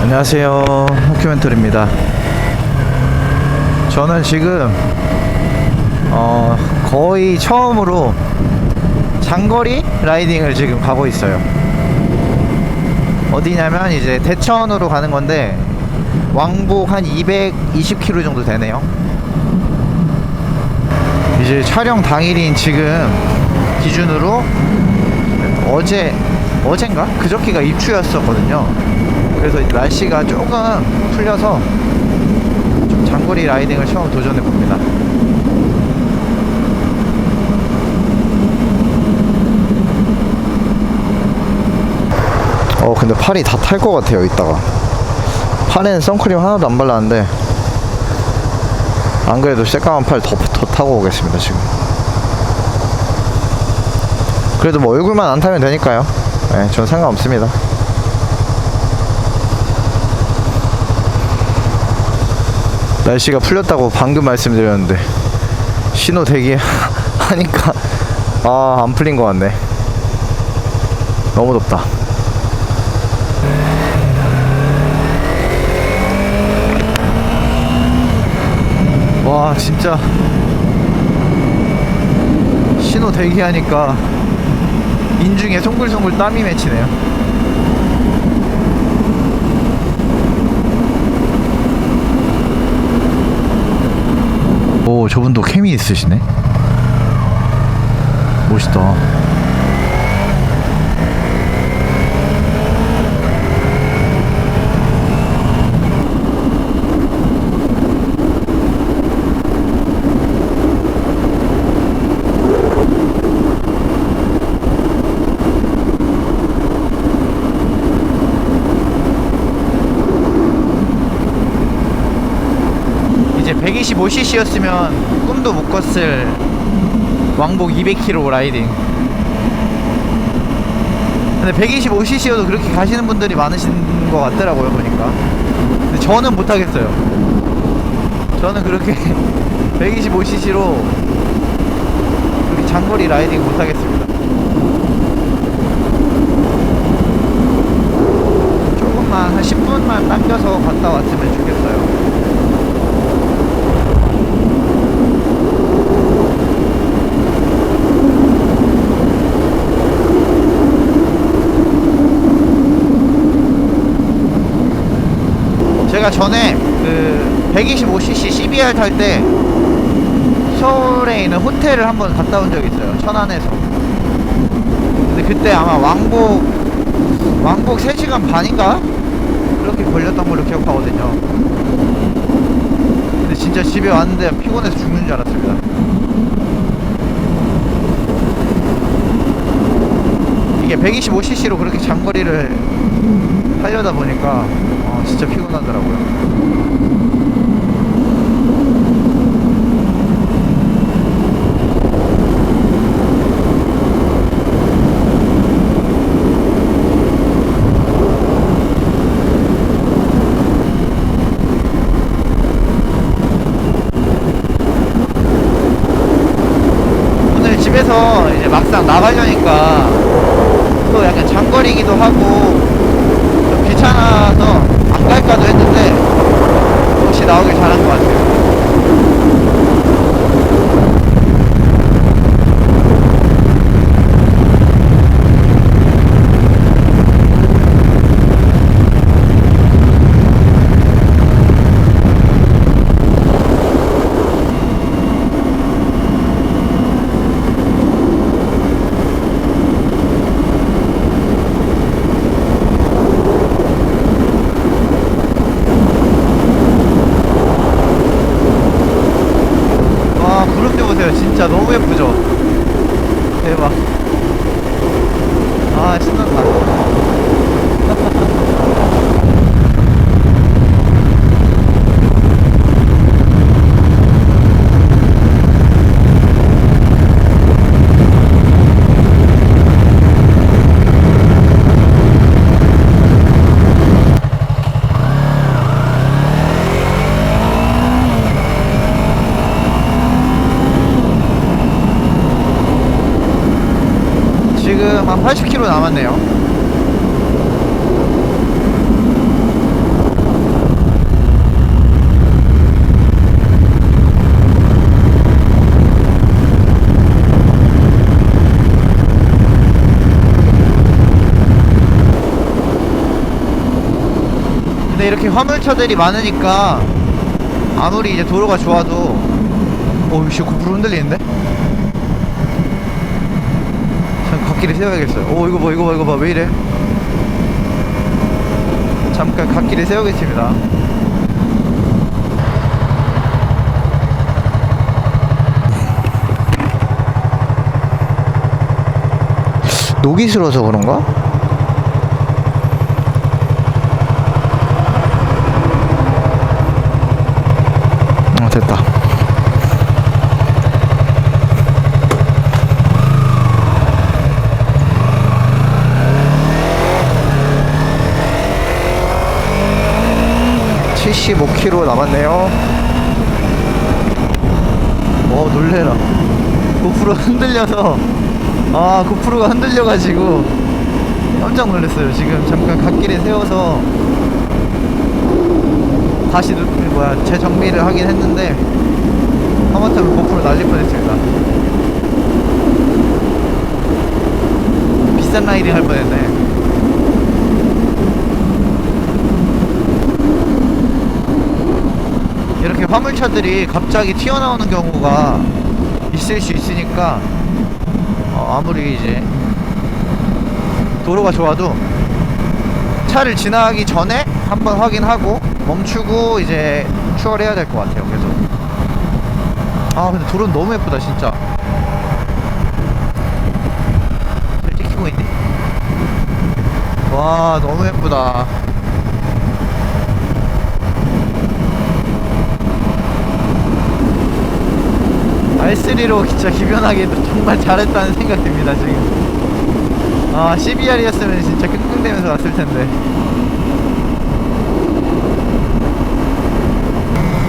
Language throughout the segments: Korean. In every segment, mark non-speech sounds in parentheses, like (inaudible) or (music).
안녕하세요. 다큐멘터리입니다. 저는 지금 어, 거의 처음으로 장거리 라이딩을 지금 가고 있어요. 어디냐면 이제 대천으로 가는 건데 왕복 한 220km 정도 되네요. 이제 촬영 당일인 지금 기준으로 어제 어젠가 그저께가 입추였었거든요. 그래서 날씨가 조금 풀려서 좀 장거리 라이딩을 처음 도전해 봅니다. 어 근데 팔이 다 탈 것 같아요 이따가. 팔에는 선크림 하나도 안 발랐는데 안 그래도 새까만 팔 더 더 타고 오겠습니다 지금. 그래도 뭐 얼굴만 안 타면 되니까요. 네, 전 상관없습니다 날씨가 풀렸다고 방금 말씀드렸는데 신호 대기 (laughs) 하니까 아 안 풀린 것 같네. 너무 덥다. 와 진짜 신호 대기하니까 인중에 송글송글 땀이 맺히네요 오 저분도 캠이 있으시네. 멋있다 이제 125cc였으면 꿈도 못 꿨을 왕복 200km 라이딩. 근데 125cc여도 그렇게 가시는 분들이 많으신 것 같더라고요 보니까. 근데 저는 못 하겠어요. 저는 그렇게 (laughs) 125cc로 그렇게 장거리 라이딩 못 하겠습니다. 조금만 한 10분만 당겨서 갔다 왔으면 좋겠어요. 제가 전에 그 125cc CBR 탈 때 서울에 있는 호텔을 한번 갔다 온 적이 있어요. 천안에서. 근데 그때 아마 왕복 왕복 3시간 반인가? 그렇게 걸렸던 걸로 기억하거든요. 근데 진짜 집에 왔는데 피곤해서 죽는 줄 알았습니다. 이게 125cc로 그렇게 장거리를 하려다 보니까 어, 진짜 피곤하더라고요. 오늘 집에서 이제 막상 나가려니까 또 약간 장거리기도 하고 좀 귀찮아서 안 갈까도 했는데 역시 남았네요. 근데 이렇게 화물차들이 많으니까 아무리 이제 도로가 좋아도 어이씨 고프로 흔들리는데? 갓길에 세워야겠어요. 오 이거 봐 이거 봐 이거 봐. 왜 이래? 잠깐 갓길에 세우겠습니다. 녹이 슬어서 그런가? 어 됐다 (75km) 남았네요. 어 놀래라. 고프로 흔들려서. 아 고프로가 흔들려가지고 깜짝 놀랐어요. 지금 잠깐 갓길에 세워서 다시 뭐야 재정비를 하긴 했는데 하마터면 고프로 날릴 뻔했습니다 비싼 라이딩 할 뻔했네 이렇게 화물차들이 갑자기 튀어나오는 경우가 있을 수 있으니까 어, 아무리 이제 도로가 좋아도 차를 지나가기 전에 한번 확인하고 멈추고 이제 추월해야 될 것 같아요 계속. 아 근데 도로는 너무 예쁘다 진짜. 잘 찍히고 있니? 와 너무 예쁘다 R3로 진짜 기변하게 정말 잘했다는 생각 듭니다 지금. 아 CBR이었으면 진짜 끙끙대면서 왔을 텐데.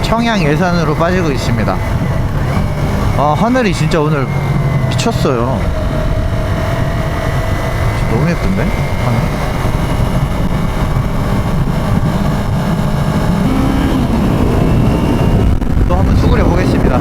청양 예산으로 빠지고 있습니다. 아 하늘이 진짜 오늘 미쳤어요. 너무 예쁜데? 하늘? 또 한번 수그려 보겠습니다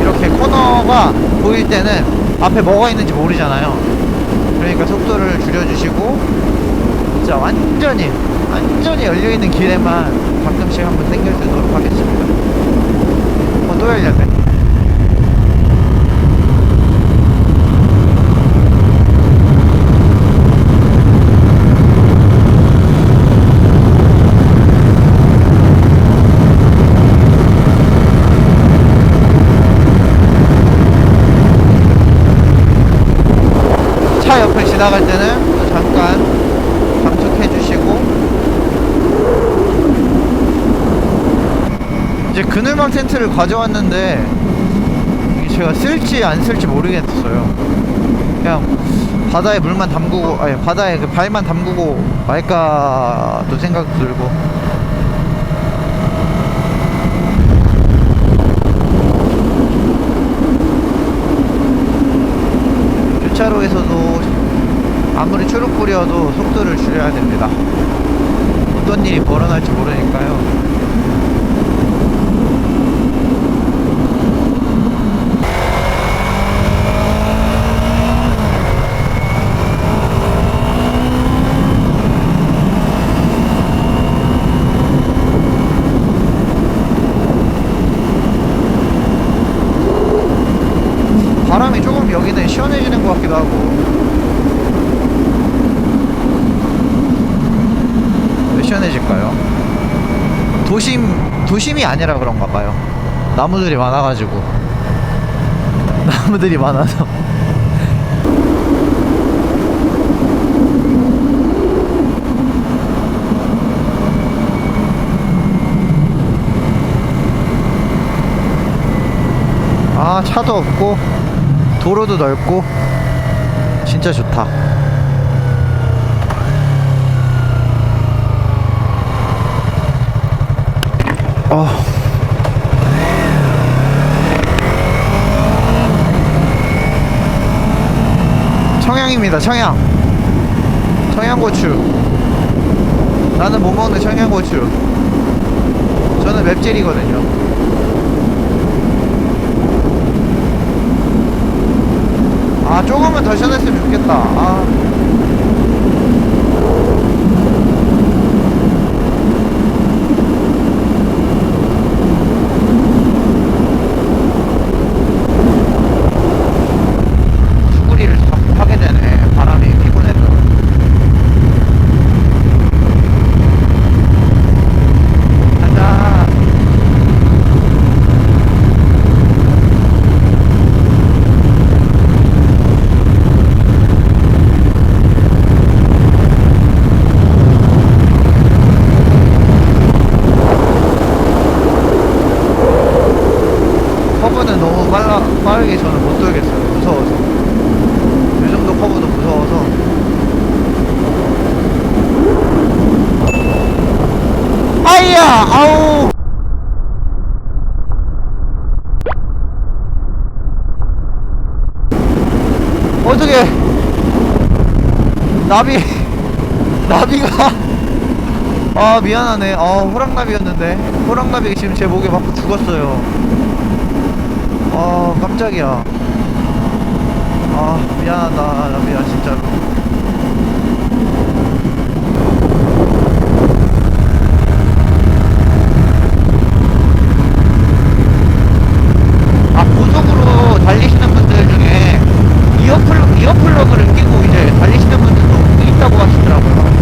이렇게 코너가 보일 때는 앞에 뭐가 있는지 모르잖아요. 그러니까 속도를 줄여주시고 진짜 완전히 완전히 열려있는 길에만 가끔씩 한번 당겨주도록 하겠습니다. 어, 또 열렸네. 차 옆을 지나갈 때는 또 잠깐 감속해 주시고. 이제 그늘막 텐트를 가져왔는데 제가 쓸지 안 쓸지 모르겠어요. 그냥 바다에 물만 담그고 아니 바다에 그 발만 담그고 말까 또 생각 들고. 교차로에서도 아무리 초록 뿌려도 속도를 줄여야 됩니다. 어떤 일이 벌어날지 모르니까요. 바람이 조금 여기는 시원해지는 것 같기도 하고 시원해질까요? 도심 도심이 아니라 그런가 봐요. 나무들이 많아가지고. (laughs) 나무들이 많아서. 아 차도 없고 도로도 넓고 진짜 좋다 어. 청양입니다 청양. 청양고추. 나는 못 먹는 청양고추. 저는 맵찔이거든요. 아 조금만 더 시원했으면 좋겠다 아 수구리를 자꾸 하게 되네 바람이 피곤해서 가자 커브는 너무 빨라, 빠르게 저는 못 돌겠어요. 무서워서. 이 정도 커브도 무서워서. 아이야! 아우! 어떻게 나비 (laughs) 나비가 (laughs) 아 미안하네. 아 호랑나비였는데. 호랑나비가 지금 제 목에 맞고 죽었어요. 아 깜짝이야. 아 미안하다 나비야 진짜로 아 고속으로 달리시는 분들 중에 이어플러, 이어플러그를 끼고 이제 달리시는 분들도 있다고 하시더라고요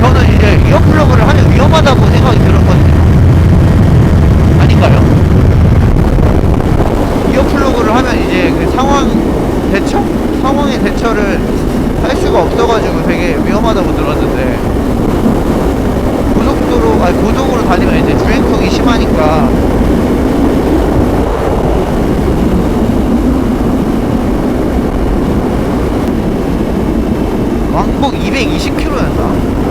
저는 이제 이어플러그를 하면 위험하다고 생각이 들었거든요 아닌가요? 이어플러그를 하면 이제 그 상황 대처? 상황의 대처를 할 없어가지고 되게 위험하다고 들었는데 고속도로, 아니 고속으로 다니면 이제 주행성이 심하니까 왕복 220km였나?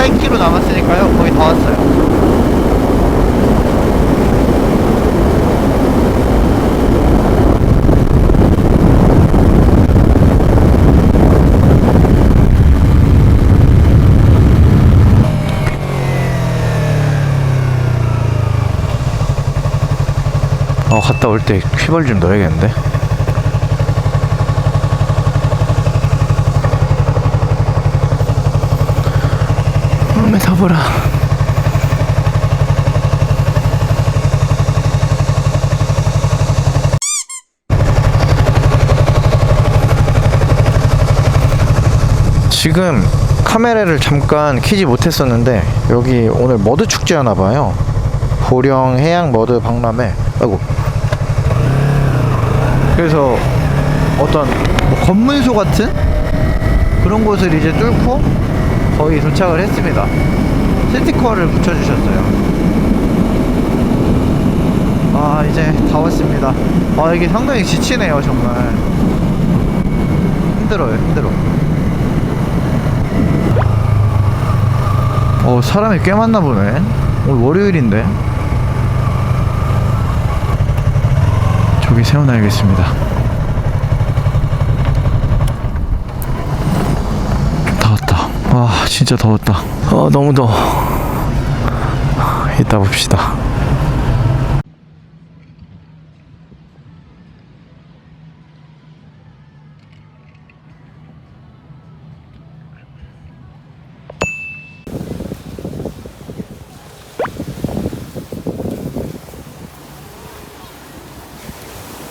8km 남았으니까요. 거의 다 왔어요. 어, 갔다 올때 휘발 좀 넣어야겠는데? 서보라. 지금 카메라를 잠깐 키지 못했었는데 여기 오늘 머드 축제 하나 봐요. 보령 해양 머드 박람회. 아이고. 그래서 어떤 뭐 검문소 같은 그런 곳을 이제 뚫고 거의 도착을 했습니다. 스티커를 붙여주셨어요. 아 이제 다 왔습니다. 아 이게 상당히 지치네요 정말. 힘들어요 힘들어. 어 사람이 꽤 많나 보네. 오늘 월요일인데. 저기 세워놔야겠습니다. 와, 진짜 더웠다. 아, 너무 더워. 이따 봅시다.